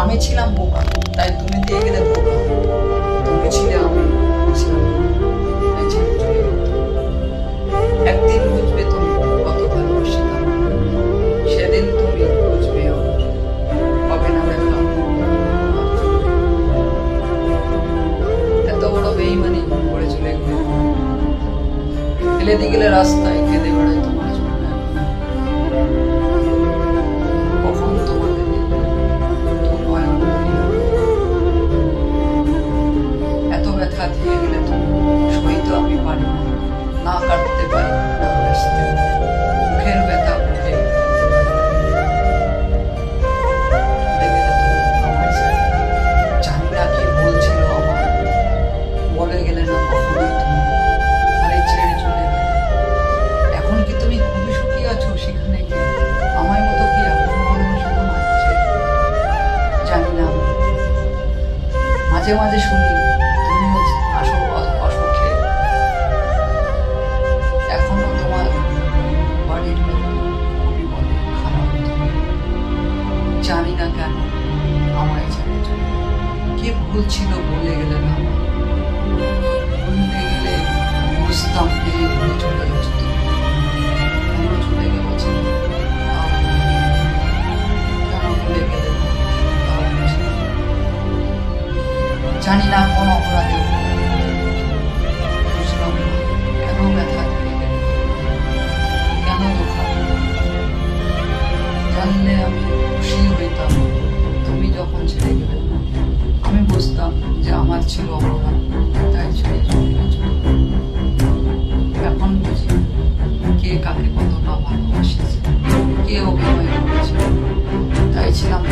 আমি ছিলাম বোকা, তাই তুমি দিয়ে গেলে ধোকা তুমি ছিলে আমি বোকা। একদিন বুঝবে তুমি কত ভালোবাসি সেদিন তুমি বুঝবে হবে না দেখা। এত বড় বেইমানি করে চলে গেলে। গেলে রাস্তায় কেঁদে বেড়াই মাঝে মাঝে শুনি তুমি আসো অসুখে এখনও তোমার বাড়ির লোক খারাপ জানি না কেন, আমায় কে কি ভুল ছিল বলে গেলে না জানি না কোন অপরাধে। বুঝলাম কেন জানলে আমি খুশি হইতাম। তুমি ছেড়ে গেলে, আমি বুঝতাম যে আমার ছিল অপরাধ, তাই এখন কে কাকে ভালোবাসেছে, কে করেছে। তাই ছিলাম